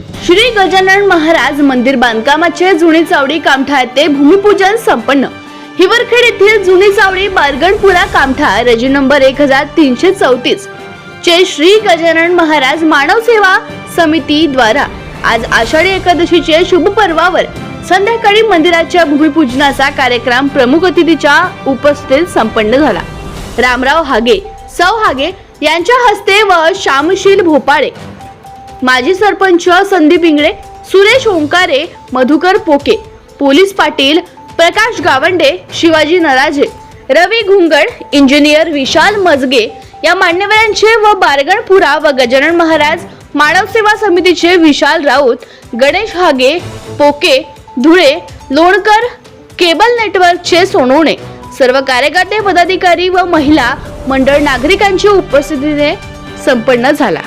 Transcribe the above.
श्री गजानन महाराज मंदिर बांधकामाचे जुनी चावडी कामठा येथे भूमिपूजन संपन्न. हिवरखेड येथील जुनी चावडी बारगणपुरा कामठा रजी नंबर एक हजार तीनशे चौतीस. चे श्री गजानन महाराज मानव सेवा समिती द्वारा आज आषाढी एकादशीचे शुभ पर्वावर संध्याकाळी मंदिराच्या भूमिपूजनाचा कार्यक्रम प्रमुख अतिथीच्या उपस्थितीत संपन्न झाला. रामराव हागे सौ हागे यांच्या हस्ते व श्यामशील भोपाळे माजी सरपंच संदीप इंगळे सुरेश ओंकारे मधुकर पोके पोलीस पाटील प्रकाश गावंडे शिवाजी नराजे रवी घुंगड इंजिनियर विशाल मजगे या मान्यवरांचे व बारगणपुरा व गजानन महाराज मानव सेवा समितीचे विशाल राऊत गणेश हागे पोके धुळे लोणकर केबल नेटवर्कचे सोनवणे सर्व कार्यकर्ते पदाधिकारी व महिला मंडळ नागरिकांच्या उपस्थितीने संपन्न झाला.